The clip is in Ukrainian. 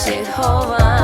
наших ховань.